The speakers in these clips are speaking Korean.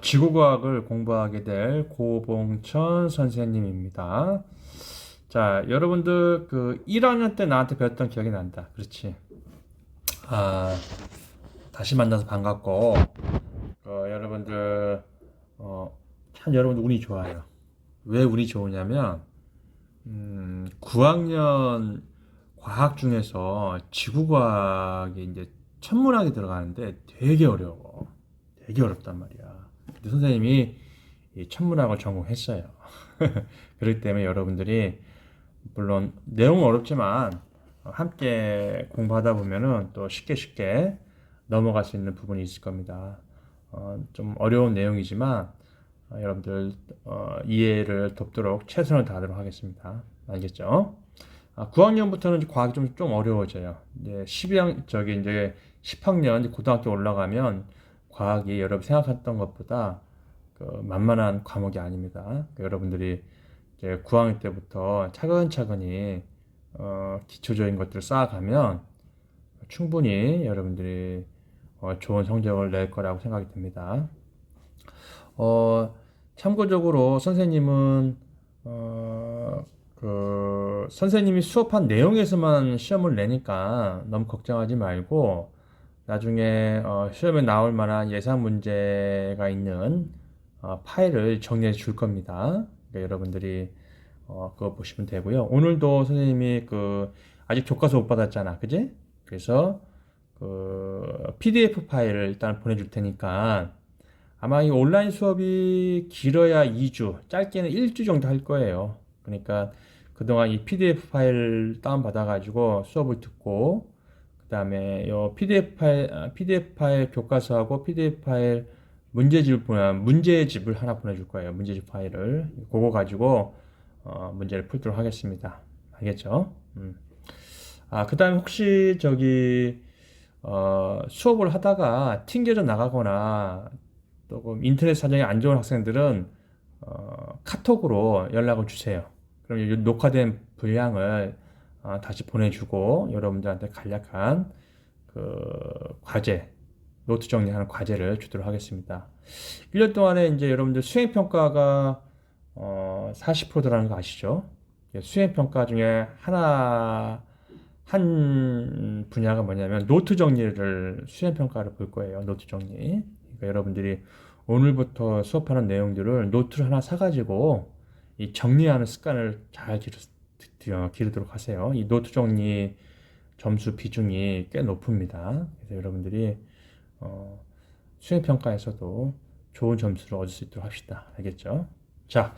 지구과학을 공부하게 될 고봉천 선생님입니다. 자, 여러분들 그 1학년 때 나한테 배웠던 기억이 난다. 그렇지? 아, 다시 만나서 반갑고, 어, 여러분들, 어, 참 여러분들 운이 좋아요. 왜 운이 좋으냐면, 음, 9학년 과학 중에서 지구과학이 이제 천문학이 들어가는데 되게 어려워. 되게 어렵단 말이야. 근데 선생님이 이 천문학을 전공했어요. 그렇기 때문에 여러분들이 물론 내용은 어렵지만 함께 공부하다 보면은 또 쉽게 쉽게 넘어갈 수 있는 부분이 있을 겁니다. 어, 좀 어려운 내용이지만 어, 여러분들 어, 이해를 돕도록 최선을 다하도록 하겠습니다. 알겠죠? 아, 9학년부터는 이제 과학이 좀, 좀 어려워져요. 이제 12학, 저기 이제 10학년, 이제 고등학교 올라가면 과학이 여러분 생각했던 것보다 그 만만한 과목이 아닙니다. 그러니까 여러분들이 이제 9학년 때부터 차근차근히 어, 기초적인 것들을 쌓아가면 충분히 여러분들이 어, 좋은 성적을 낼 거라고 생각이 듭니다. 어, 참고적으로 선생님은 어, 그 선생님이 수업한 내용에서만 시험을 내니까 너무 걱정하지 말고 나중에 어, 시험에 나올 만한 예상 문제가 있는 어, 파일을 정리해 줄 겁니다. 그러니까 여러분들이 어, 그거 보시면 되고요. 오늘도 선생님이 그 아직 교과서 못 받았잖아, 그지? 그래서 그 PDF 파일을 일단 보내줄 테니까 아마 이 온라인 수업이 길어야 2주, 짧게는 1주 정도 할 거예요. 그러니까 그동안 이 PDF 파일 다운 받아가지고 수업을 듣고 그 다음에 요 PDF 파일, 아, PDF 파일 교과서하고 PDF 파일 문제집을 보내, 문제집을 하나 보내줄 거예요. 문제집 파일을. 그거 가지고, 어, 문제를 풀도록 하겠습니다. 알겠죠? 음. 아, 그 다음에 혹시 저기, 어, 수업을 하다가 튕겨져 나가거나 조금 인터넷 사정이 안 좋은 학생들은, 어, 카톡으로 연락을 주세요. 그럼 이 녹화된 분량을 어, 다시 보내주고 여러분들한테 간략한 그 과제, 노트 정리하는 과제를 주도록 하겠습니다. 1년 동안에 이제 여러분들 수행 평가가 어, 40%라는 거 아시죠? 예, 수행 평가 중에 하나, 한 분야가 뭐냐면 노트 정리를 수행 평가를 볼 거예요. 노트 정리. 그러니까 여러분들이 오늘부터 수업하는 내용들을 노트를 하나 사가지고 이 정리하는 습관을 잘 기르, 기르도록 하세요. 이 노트 정리 점수 비중이 꽤 높습니다. 그래서 여러분들이 어, 수행 평가에서도 좋은 점수를 얻을 수 있도록 합시다. 알겠죠? 자,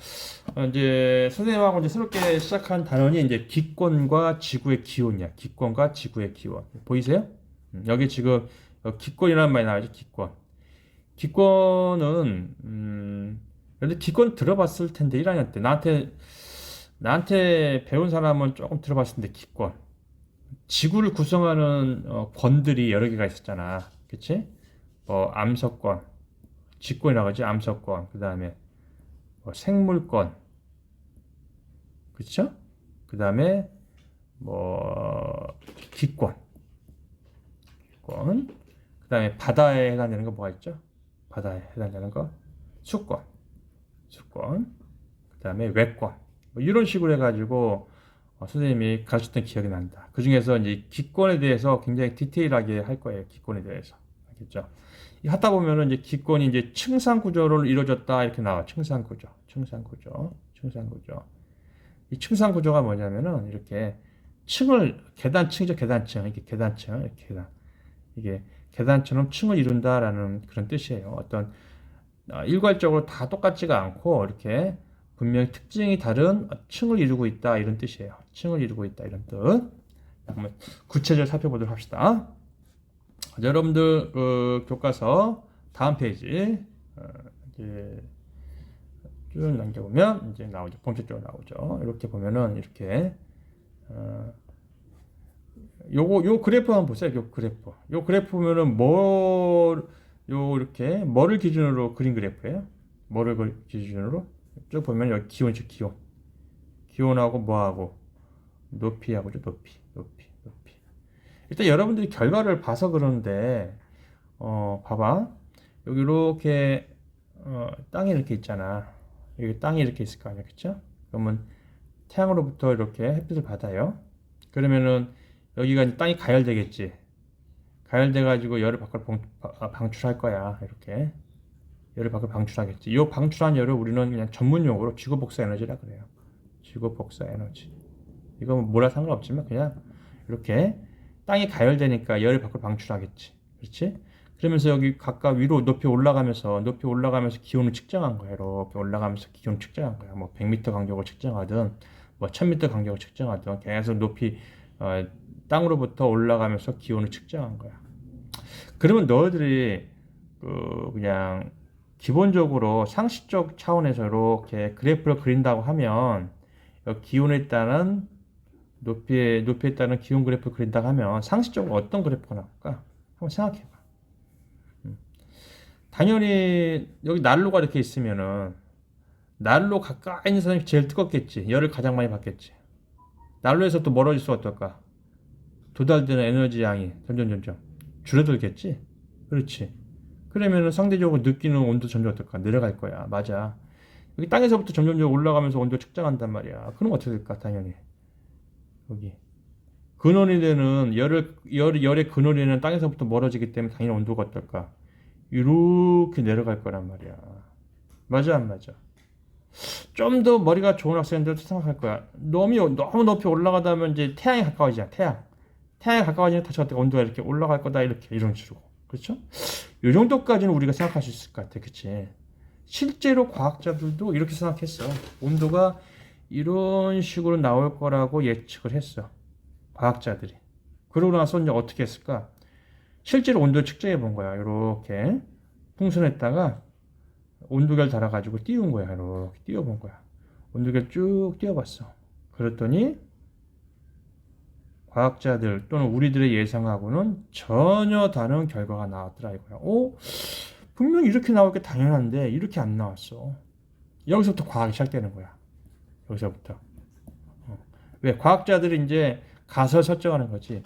어, 이제 선생님하고 이제 새롭게 시작한 단원이 이제 기권과 지구의 기온이야. 기권과 지구의 기온. 보이세요? 음, 여기 지금 어, 기권이라는 말이 나와죠. 기권. 기권은 음, 근데 기권 들어봤을 텐데 1학년 때 나한테 나한테 배운 사람은 조금 들어봤을 텐데 기권. 지구를 구성하는 어, 권들이 여러 개가 있었잖아. 그치? 뭐, 암석권, 직권이라고 하지, 암석권. 그 다음에, 뭐 생물권. 그쵸? 그 다음에, 뭐, 기권. 기권. 그 다음에 바다에 해당되는 거 뭐가 있죠? 바다에 해당되는 거. 수권. 수권. 그 다음에 외권. 뭐 이런 식으로 해가지고, 어, 선생님이 가르쳤던 기억이 난다. 그 중에서 이제 기권에 대해서 굉장히 디테일하게 할 거예요. 기권에 대해서. 알겠죠? 하다 보면은 이제 기권이 이제 층상 구조로 이루어졌다 이렇게 나와. 층상 구조, 층상 구조, 층상 구조. 이 층상 구조가 뭐냐면은 이렇게 층을 계단층이죠, 계단층. 이렇게 계단층, 이렇게 계단. 이게 계단처럼 층을 이룬다라는 그런 뜻이에요. 어떤 어, 일괄적으로 다 똑같지가 않고 이렇게 분명히 특징이 다른 층을 이루고 있다 이런 뜻이에요. 층을 이루고 있다 이런 뜻. 한번 구체적으로 살펴보도록 합시다. 여러분들 그 교과서 다음 페이지 어, 이제 쭉 남겨보면 이제 나오죠. 본격적으로 나오죠. 이렇게 보면은 이렇게 어, 요거 요 그래프 한번 보세요. 요 그래프. 요 그래프 보면은 뭐요 이렇게 뭐를 기준으로 그린 그래프예요. 뭐를 기준으로 쭉 보면 여기 기온이죠. 기온. 기온하고 뭐하고 높이하고죠. 높이. 높이. 높이. 일단 여러분들이 결과를 봐서 그러는데 어 봐봐. 여기 이렇게 어, 땅이 이렇게 있잖아. 여기 땅이 이렇게 있을 거 아니야, 그쵸? 그러면 태양으로부터 이렇게 햇빛을 받아요. 그러면은 여기가 이제 땅이 가열되겠지. 가열돼 가지고 열을 밖으로 아, 방출할 거야. 이렇게 열을 밖으로 방출하겠지. 이 방출한 열을 우리는 그냥 전문 용어로 지구 복사 에너지라 그래요. 지구 복사 에너지. 이거 뭐 뭐라 상관없지만 그냥 이렇게 땅이 가열되니까 열을 밖으로 방출하겠지. 그렇지? 그러면서 여기 가까 위로 높이 올라가면서 높이 올라가면서 기온을 측정한 거야. 이렇게 올라가면서 기온을 측정한 거야. 뭐 100m 간격을 측정하든 뭐 1000m 간격을 측정하든 계속 높이 어, 땅으로부터 올라가면서 기온을 측정한 거야. 그러면 너희들이 그 그냥 기본적으로 상식적 차원에서 이렇게 그래프를 그린다고 하면 여기 기온에 따른 높이에 높이에 따른 기온 그래프를 그린다고 하면 상식적으로 어떤 그래프가 나올까? 한번 생각해봐. 음. 당연히 여기 난로가 이렇게 있으면은 난로 가까이 있는 사람이 제일 뜨겁겠지. 열을 가장 많이 받겠지. 난로에서 또 멀어질수록 어떨까? 도달되는 에너지 양이 점점 점점 줄어들겠지. 그렇지. 그러면은 상대적으로 느끼는 온도 점점 어떨까? 내려갈 거야. 맞아. 여기 땅에서부터 점점 점 올라가면서 온도 측정한단 말이야. 그럼 어떻게 될까? 당연히 여기 근원이 되는 열을 열 열의 근원이 되는 땅에서부터 멀어지기 때문에 당연히 온도가 어떨까? 이렇게 내려갈 거란 말이야. 맞아 안 맞아? 좀 더 머리가 좋은 학생들도 생각할 거야. 너무 너무 높이 올라가다 보면 이제 태양에 가까워지잖아. 태양. 태양에 가까워지면 다시 어떻게 온도가 이렇게 올라갈 거다 이렇게 이런 식으로. 그렇죠? 이 정도까지는 우리가 생각할 수 있을 것 같아. 그치? 실제로 과학자들도 이렇게 생각했어. 온도가 이런 식으로 나올 거라고 예측을 했어. 과학자들이. 그러고 나서 이제 어떻게 했을까? 실제로 온도를 측정해 본 거야. 이렇게 풍선에다가 온도계를 달아가지고 띄운 거야. 이렇게 띄워본 거야. 온도계를 쭉 띄워봤어. 그랬더니 과학자들 또는 우리들의 예상하고는 전혀 다른 결과가 나왔더라 이거야. 오, 분명히 이렇게 나올 게 당연한데 이렇게 안 나왔어. 여기서부터 과학이 시작되는 거야. 여기서부터. 어. 왜? 과학자들이 이제 가설 설정하는 거지.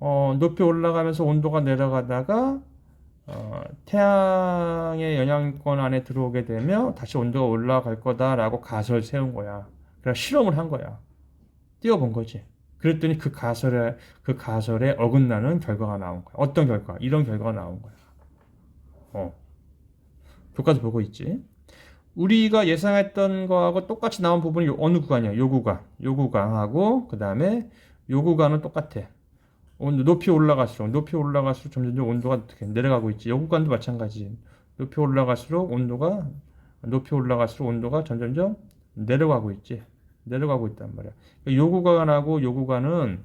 어, 높이 올라가면서 온도가 내려가다가 어, 태양의 영향권 안에 들어오게 되면 다시 온도가 올라갈 거다라고 가설 세운 거야. 그래서 실험을 한 거야. 띄워본 거지. 그랬더니 그 가설에 그 가설에 어긋나는 결과가 나온 거야. 어떤 결과? 이런 결과가 나온 거야. 어. 교과서 보고 있지. 우리가 예상했던 거하고 똑같이 나온 부분이 요- 어느 구간이야? 요 구간. 요 구간하고 그다음에 요 구간은 똑같아. 온도 높이 올라갈수록 높이 올라갈수록 점점 온도가 어떻게 내려가고 있지. 요 구간도 마찬가지. 높이 올라갈수록 온도가 높이 올라갈수록 온도가 점점점 내려가고 있지. 내려가고 있단 말이야. 요 구간하고 요 구간은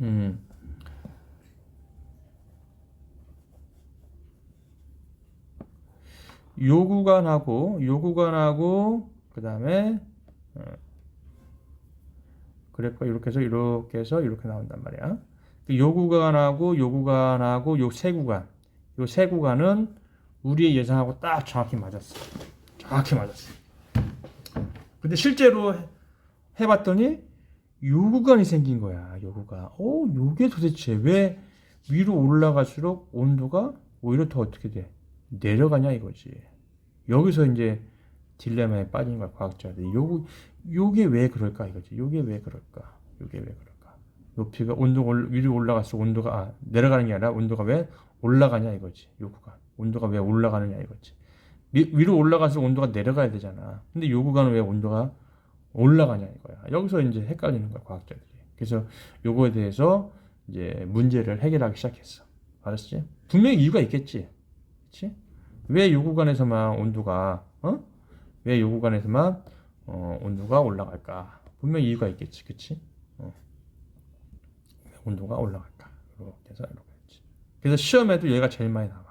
음, 요 구간하고 요 구간하고 그다음에 어, 그래프가 이렇게 해서 이렇게 해서 이렇게 나온단 말이야. 요 구간하고 요 구간하고 요 세 구간 요 세 구간은 우리의 예상하고 딱 정확히 맞았어. 정확히 맞았어. 근데 실제로 해- 해봤더니 요 구간이 생긴 거야. 요 구간. 어, 요게 도대체 왜 위로 올라갈수록 온도가 오히려 더 어떻게 돼? 내려가냐 이거지. 여기서 이제 딜레마에 빠진 거야 과학자들이. 요 요게 왜 그럴까 이거지. 요게 왜 그럴까? 요게 왜 그럴까? 높이가 온도가 올- 위로 올라갈수록 온도가 아, 내려가는 게 아니라 온도가 왜 올라가냐 이거지. 요 구간. 온도가 왜 올라가느냐 이거지. 위, 위로 올라갈수록 온도가 내려가야 되잖아. 근데 요 구간은 왜 온도가 올라가냐 이거야. 여기서 이제 헷갈리는 거야 과학자들이. 그래서 요거에 대해서 이제 문제를 해결하기 시작했어. 알았지? 분명히 이유가 있겠지. 그렇지? 왜 요 구간에서만 온도가 어? 왜 요 구간에서만 어, 온도가 올라갈까? 분명히 이유가 있겠지. 그치? 어. 왜 온도가 올라갈까? 이렇게 해서 이렇게 했지. 그래서 시험에도 얘가 제일 많이 나와.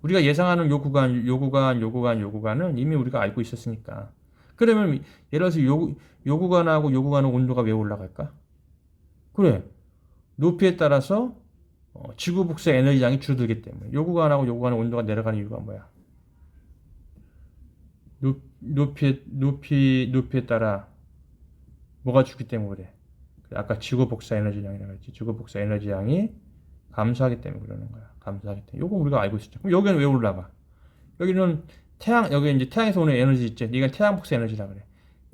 어. 우리가 예상하는 요 구간, 요 구간, 요 구간, 요 구간은 이미 우리가 알고 있었으니까. 그러면 예를 들어서 요, 요 구간하고 요 구간은 온도가 왜 올라갈까? 그래. 높이에 따라서 어, 지구 복사 에너지량이 줄어들기 때문에 요 구간하고 요 구간의 온도가 내려가는 이유가 뭐야? 높, 높이 높이 높이에 따라 뭐가 죽기 때문에 그래. 아까 지구 복사 에너지량이라고 했지. 지구 복사 에너지량이 감소하기 때문에 그러는 거야. 감소하기 때문에. 요거 우리가 알고 있었죠. 그럼 여기는 왜 올라가? 여기는 태양 여기 이제 태양에서 오는 에너지 있지. 네가 태양 복사 에너지라 그래.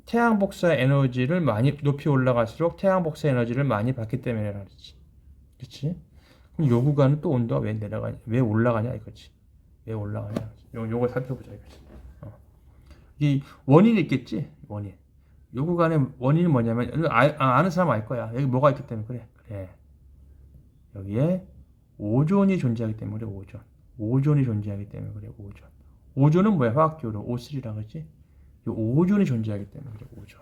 태양 복사 에너지를 많이 높이 올라갈수록 태양 복사 에너지를 많이 받기 때문에 그렇지. 그렇지? 그럼 요 구간은 또 온도가 왜 내려가냐? 왜 올라가냐 이거지. 왜 올라가냐? 요 요거 살펴보자 이거지. 어. 이 원인이 있겠지. 원인. 요 구간의 원인이 뭐냐면 아, 아, 아는 사람 알 거야. 여기 뭐가 있기 때문에 그래. 그래. 여기에 오존이 존재하기 때문에 오존. 오존이 존재하기 때문에 그래. 오존. 오존은 뭐야? 화학적으로 O3라 그러지? 이 오존이 존재하기 때문에 그래. 오존.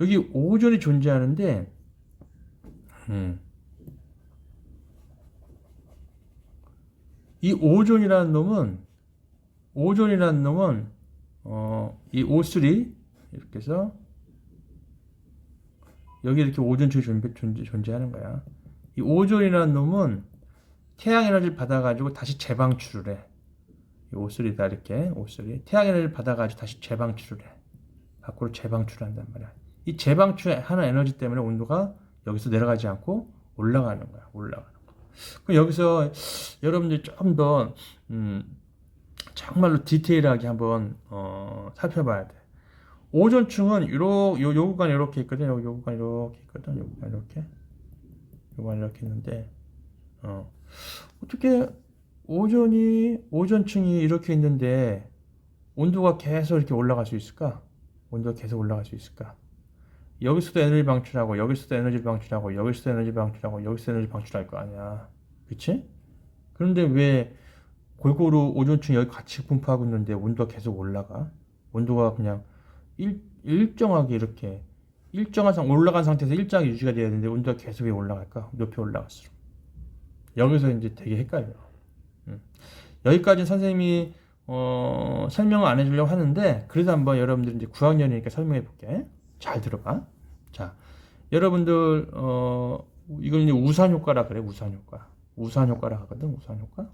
여기 오존이 존재하는데 음. 이 오존이라는 놈은 오존이라는 놈은 어, 이 O3 이렇게 해서 여기 이렇게 존재, 존재, 존재하는 거야. 이 오존이라는 놈은 태양 에너지를 받아가지고 다시 재방출을 해. 이 O3다 이렇게 O3 태양 에너지를 받아가지고 다시 재방출을 해. 밖으로 재방출한단 말이야. 이 재방출하는 에너지 때문에 온도가 여기서 내려가지 않고 올라가는 거야. 올라가는 거. 그럼 여기서 여러분들이 조금 더 음, 정말로 디테일하게 한번 어, 살펴봐야 돼. 오존층은 요러 요, 요 구간 이렇게 있거든. 요, 요 구간 이렇게 있거든. 요 구간 이렇게. 있는데 어. 어떻게 오존이 오존층이 이렇게 있는데 온도가 계속 이렇게 올라갈 수 있을까? 온도가 계속 올라갈 수 있을까? 여기서도 에너지 방출하고 여기서도 에너지 방출하고 여기서도 에너지 방출하고 여기서도 에너지 방출할 거 아니야. 그치? 그런데 왜 골고루 오존층이 여기 같이 분포하고 있는데 온도가 계속 올라가? 온도가 그냥 일, 일정하게 이렇게 일정한 상 올라간 상태에서 일정하게 유지가 돼야 되는데 온도가 계속 왜 올라갈까? 높이 올라갈수록 여기서 이제 되게 헷갈려. 음. 여기까지 선생님이 어, 설명을 안 해주려고 하는데 그래도 한번 여러분들 이제 9학년이니까 설명해 볼게. 잘 들어봐. 자, 여러분들 어, 이걸 이제 우산 효과라 그래. 우산 효과. 우산 효과라 하거든. 우산 효과.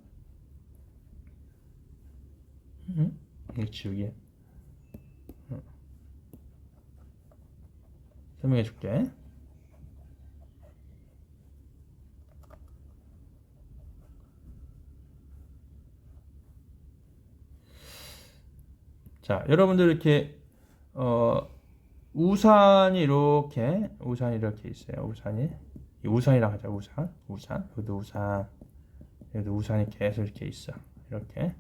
응? 이거 지우개. 설명해 줄게. 자, 여러분들 이렇게 어, 우산이 이렇게 우산이 이렇게 있어요. 우산이 이 우산이라고 하자. 우산, 우산. 여기도 우산. 여기도 우산이 계속 이렇게 있어. 이렇게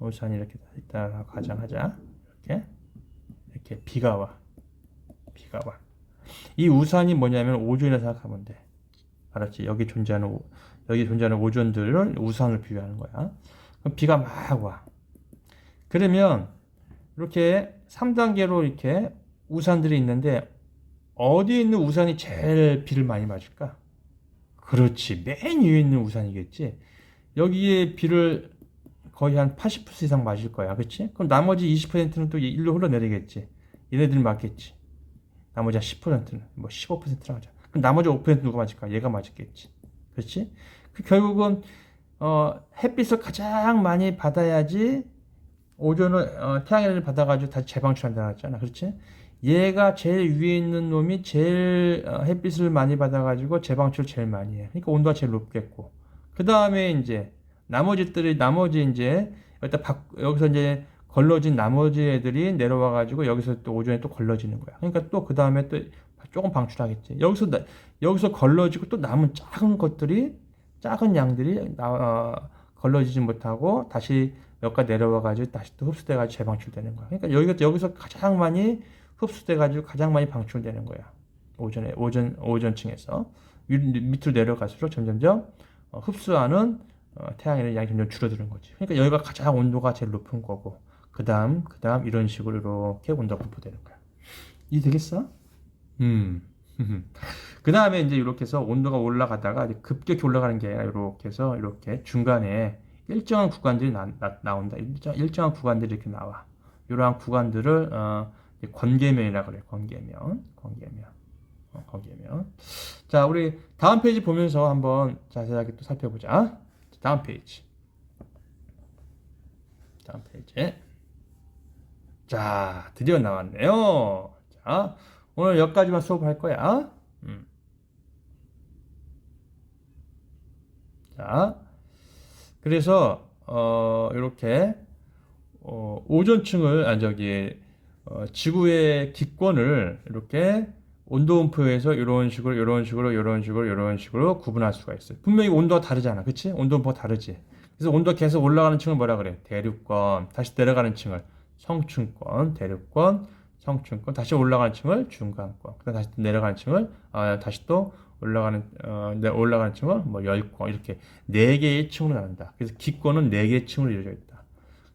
우산이 이렇게 있다가 가정하자. 이렇게 이렇게 비가 와. 비가 와. 이 우산이 뭐냐면 오존이라 생각하면 돼. 알았지? 여기 존재하는 오- 여기 존재하는 오존들을 우산을 비유하는 거야. 그럼 비가 막 와. 그러면 이렇게 3단계로 이렇게 우산들이 있는데 어디에 있는 우산이 제일 비를 많이 맞을까? 그렇지. 맨 위에 있는 우산이겠지. 여기에 비를 거의 한 80% 이상 맞을 거야. 그렇지? 그럼 나머지 20%는 또 일로 흘러내리겠지. 얘네들이 맞겠지. 나머지 한 10%는 뭐 15%라 하자. 그럼 나머지 5% 누가 맞을까? 얘가 맞았겠지. 그렇지? 그 결국은 어, 햇빛을 가장 많이 받아야지 오존을 어, 태양 에너지를 받아가지고 다시 재방출한다 했잖아, 그렇지? 얘가 제일 위에 있는 놈이 제일 어, 햇빛을 많이 받아가지고 재방출 제일 많이 해. 그러니까 온도가 제일 높겠고. 그 다음에 이제 나머지들이 나머지 이제 여기다 박, 여기서 이제 걸러진 나머지 애들이 내려와 가지고 여기서 또 오존에 또 걸러지는 거야. 그러니까 또 그 다음에 또 조금 방출하겠지. 여기서 나- 여기서 걸러지고 또 남은 작은 것들이 작은 양들이 나, 어, 걸러지지 못하고 다시 여기가 내려와 가지고 다시 또 흡수돼 가지고 재방출되는 거야. 그러니까 여기가 여기서 가장 많이 흡수돼 가지고 가장 많이 방출되는 거야. 오전에 오전 오전층에서 위- 밑으로 내려갈수록 점점점 어, 흡수하는 어, 태양의 양이 점점 줄어드는 거지. 그러니까 여기가 가장 온도가 제일 높은 거고 그 다음 그 다음 이런 식으로 이렇게 온도가 분포되는 거야. 이 되겠어? 음. 그 다음에 이제 이렇게 해서 온도가 올라가다가 급격히 올라가는 게 아니라 이렇게 해서 이렇게 중간에 일정한 구간들이 나, 나, 온다 일정, 일정한 구간들이 이렇게 나와. 이러한 구간들을 어, 이제 권계면이라 그래. 권계면. 권계면. 어, 권계면. 자, 우리 다음 페이지 보면서 한번 자세하게 또 살펴보자. 다음 페이지. 다음 페이지. 자, 드디어 나왔네요. 자, 오늘 여기까지만 수업할 거야. 음. 자, 그래서 어, 이렇게 어, 오존층을 아 저기 어, 지구의 기권을 이렇게 온도분포에서 이런 식으로 이런 식으로 이런 식으로 이런 식으로 구분할 수가 있어요. 분명히 온도가 다르잖아, 그렇지? 온도분포가 다르지. 그래서 온도가 계속 올라가는 층을 뭐라 그래? 대륙권. 다시 내려가는 층을 성층권, 대륙권, 성층권. 다시 올라가는 층을 중간권. 그다음 다시 내려가는 층을 아, 다시 또 올라가는 어, 내- 올라가는 층을 뭐 열권 이렇게 네 개의 층으로 나눈다. 그래서 기권은 네 개의 층으로 이루어져 있다.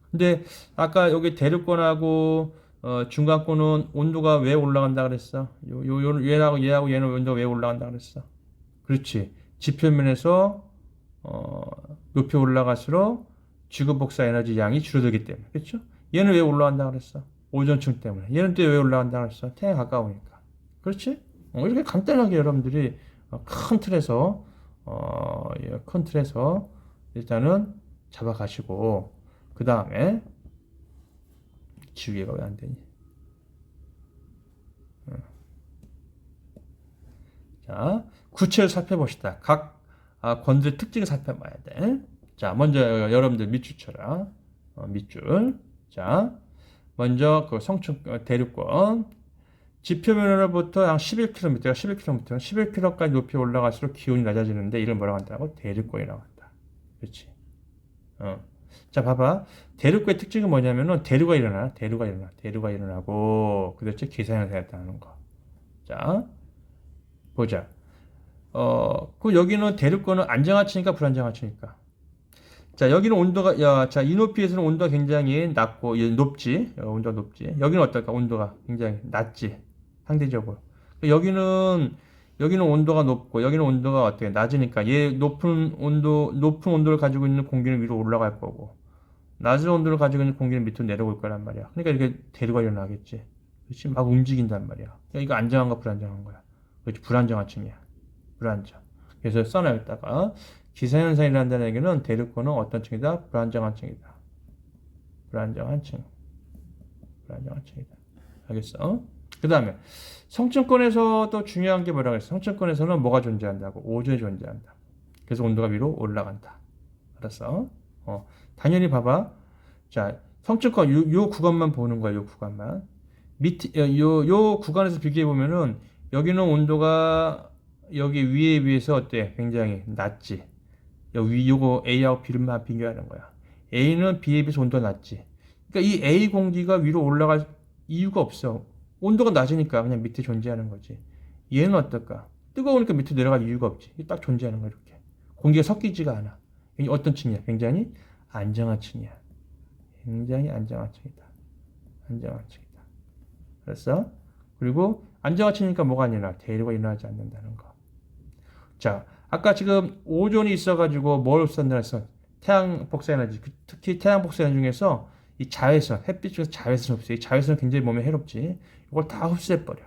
근데 아까 여기 대륙권하고 어, 중간권은 온도가 왜 올라간다 그랬어? 요, 요, 요, 얘하고 얘하고 얘는 온도가 왜 올라간다 그랬어? 그렇지. 지표면에서 어, 높이 올라갈수록 지구 복사 에너지 양이 줄어들기 때문에. 그렇죠? 얘는 왜 올라간다 그랬어? 오존층 때문에. 얘는 또 왜 올라간다 그랬어? 태양 가까우니까. 그렇지? 어, 이렇게 간단하게 여러분들이 어, 큰 틀에서 어, 예, 큰 틀에서 일단은 잡아가시고 그 다음에 지우개가 왜 안 되니? 어. 자, 구체를 살펴봅시다. 각 아, 권들의 특징을 살펴봐야 돼. 자, 먼저 여러분들 밑줄 쳐라. 어, 밑줄. 자, 먼저 그 성층 어, 대륙권 지표면으로부터 한 11km, 11km, 11km까지 높이 올라갈수록 기온이 낮아지는데 이걸 뭐라고 한다고? 대륙권이라고 한다. 그렇지. 어. 자, 봐봐. 대륙권의 특징은 뭐냐면은 대류가 일어나, 대류가 일어나, 대류가 일어나고 그렇지 기상현상이 나타나는 거. 자, 보자. 어, 그 여기는 대륙권은 안정하층이니까 불안정하층이니까. 자, 여기는 온도가, 야, 자, 이 높이에서는 온도가 굉장히 낮고, 예, 높지. 어, 온도가 높지. 여기는 어떨까? 온도가 굉장히 낮지. 상대적으로. 여기는, 여기는 온도가 높고, 여기는 온도가 어떻게? 낮으니까, 얘 높은 온도, 높은 온도를 가지고 있는 공기는 위로 올라갈 거고, 낮은 온도를 가지고 있는 공기는 밑으로 내려올 거란 말이야. 그러니까 이렇게 대류가 일어나겠지. 그렇지? 막 움직인단 말이야. 그러니까 이거 안정한가 불안정한 거야. 그렇지? 불안정하층이야. 불안정. 그래서 써놔있다가, 기사현상이라는 얘기는 대륙권은 어떤 층이다? 불안정한 층이다. 불안정한 층. 불안정한 층이다. 알겠어? 그 다음에 성층권에서도 중요한 게 뭐라고 했어? 성층권에서는 뭐가 존재한다고? 오존이 존재한다. 그래서 온도가 위로 올라간다. 알았어? 어, 당연히 봐봐. 자, 성층권 요, 요 구간만 보는 거야. 요 구간만. 밑, 요, 요 구간에서 비교해 보면은 여기는 온도가 여기 위에 비해서 어때? 굉장히 낮지. 여기 요거 A하고 B를 만 비교하는 거야. A는 B에 비해서 온도가 낮지. 그러니까 이 A 공기가 위로 올라갈 이유가 없어. 온도가 낮으니까 그냥 밑에 존재하는 거지. 얘는 어떨까? 뜨거우니까 밑에 내려갈 이유가 없지. 딱 존재하는 거야, 이렇게. 공기가 섞이지가 않아. 어떤 층이야? 굉장히 안정한 층이야. 굉장히 안정한 층이다. 안정한 층이다. 알았어? 그리고 안정한 층이니까 뭐가 아니라 대류가 일어나지 않는다는 거. 자, 아까 지금 오존이 있어가지고 뭘 쏜다 했어? 태양 복사 에너지, 그 특히 태양 복사 에너지 중에서 이 자외선, 햇빛 중에서 자외선 흡수, 이 자외선은 굉장히 몸에 해롭지. 이걸 다 흡수해버려.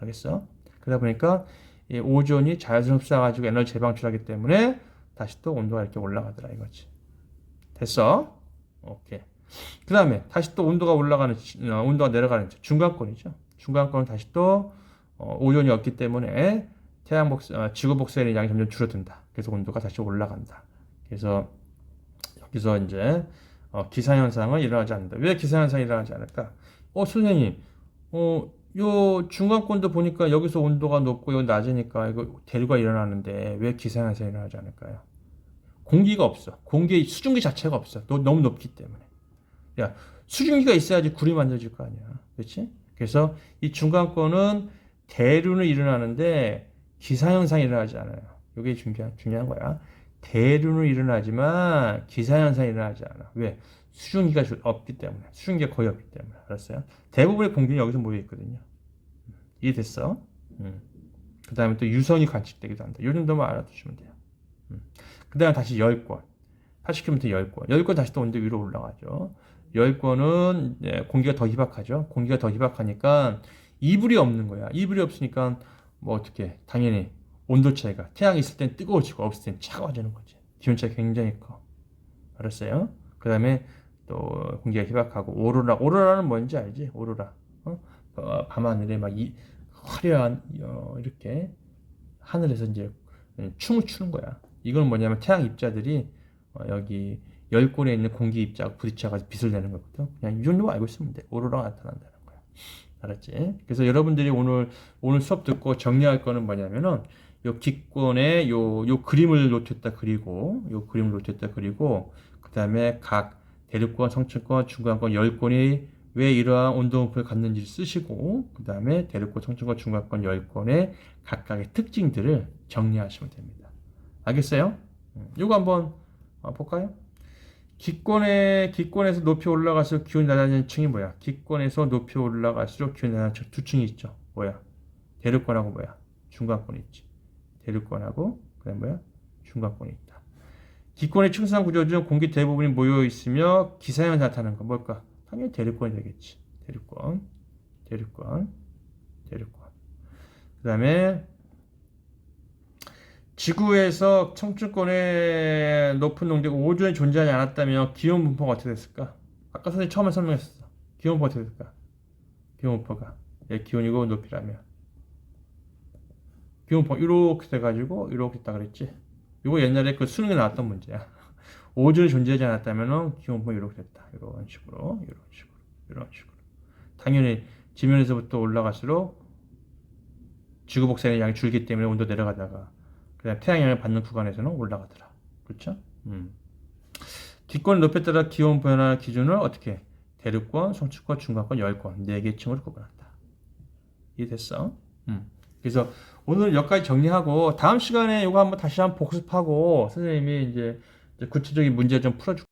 알겠어? 그러다 보니까 이 오존이 자외선 흡수해가지고 에너지 재방출하기 때문에 다시 또 온도가 이렇게 올라가더라 이거지. 됐어? 오케이. 그 다음에 다시 또 온도가 올라가는, 어, 온도가 내려가는 중간권이죠. 중간권은 다시 또 어, 오존이 없기 때문에 태양 복사, 어, 지구 복사의 양이 점점 줄어든다. 그래서 온도가 다시 올라간다. 그래서 여기서 이제 어, 기상 현상은 일어나지 않는다. 왜 기상 현상이 일어나지 않을까? 어, 선생님, 어, 요 중간권도 보니까 여기서 온도가 높고 여기 낮으니까 이거 대류가 일어나는데 왜 기상 현상이 일어나지 않을까요? 공기가 없어. 공기의 수증기 자체가 없어. 너, 너무 높기 때문에. 야, 수증기가 있어야지 굴이 만들어질 거 아니야. 그렇지? 그래서 이 중간권은 대류는 일어나는데 기상현상이 일어나지 않아요. 이게 중요한, 중요한 거야. 대류는 일어나지만 기상현상이 일어나지 않아. 왜? 수증기가 주- 없기 때문에. 수증기가 거의 없기 때문에. 알았어요? 대부분의 공기는 여기서 모여 있거든요. 이해됐어? 음. 그 다음에 또 유성이 관측되기도 한다. 요 정도만 알아두시면 돼요. 음. 그 다음에 다시 열권. 80km 열권. 열권 다시 또 온도 위로 올라가죠. 열권은 공기가 더 희박하죠. 공기가 더 희박하니까 이불이 없는 거야. 이불이 없으니까 뭐 어떻게 당연히 온도 차이가 태양이 있을 땐 뜨거워지고 없을 땐 차가워지는 거지. 기온 차이 굉장히 커. 알았어요? 그 다음에 또 공기가 희박하고 오로라. 오로라는 뭔지 알지? 오로라. 어? 어, 밤하늘에 막 이 화려한 어, 이렇게 하늘에서 이제 춤을 추는 거야. 이건 뭐냐면 태양 입자들이 어, 여기 열권에 있는 공기 입자가 부딪혀가지고 빛을 내는 거거든. 그냥 이 정도만 알고 있으면 돼. 오로라가 나타난다는 거야. 알았지? 그래서 여러분들이 오늘 오늘 수업 듣고 정리할 거는 뭐냐면은 요 기권에 요요 그림을 놓쳤다 그리고 요 그림을 놓쳤다 그리고 그 다음에 각 대륙권, 성층권, 중간권 열권이 왜 이러한 온도분포를 갖는지 쓰시고 그 다음에 대륙권, 성층권, 중간권 열권의 각각의 특징들을 정리하시면 됩니다. 알겠어요? 음, 요거 한번 어, 볼까요? 기권에 기권에서 높이 올라갈수록 기온이 낮아지는 층이 뭐야? 기권에서 높이 올라갈수록 기온이 낮아지는 층두 층이 있죠. 뭐야? 대륙권하고 뭐야? 중간권이 있지. 대륙권하고 그다음 뭐야? 중간권이 있다. 기권의 층상 구조 중 공기 대부분이 모여 있으며 기사형을 나타나는 건 뭘까? 당연히 대륙권이 되겠지. 대륙권, 대륙권, 대륙권. 그다음에 지구에서 청춘권의 높은 농도가 오존이 존재하지 않았다면 기온 분포가 어떻게 됐을까? 아까 선생님 처음에 설명했었어. 기온 분포가 어떻게 됐을까? 기온 분포가 얘 기온이고 높이라면 기온 분포 이렇게 돼가지고 이렇게 있다 그랬지. 이거 옛날에 그 수능에 나왔던 문제야. 오존이 존재하지 않았다면 기온 분포가 이렇게 됐다. 이런 식으로, 이런 식으로, 이런 식으로. 당연히 지면에서부터 올라갈수록 지구 복사의 양이 줄기 때문에 온도 내려가다가 그다음 태양영을 받는 구간에서는 올라가더라. 그렇죠? 음. 기권 높이에 따라 기온 변화 기준을 어떻게 대륙권, 성층권, 중간권, 열권 네 개 층으로 구분한다. 이해됐어? 음. 그래서 오늘 여기까지 정리하고 다음 시간에 이거 한번 다시 한번 복습하고 선생님이 이제 구체적인 문제 좀 풀어줄.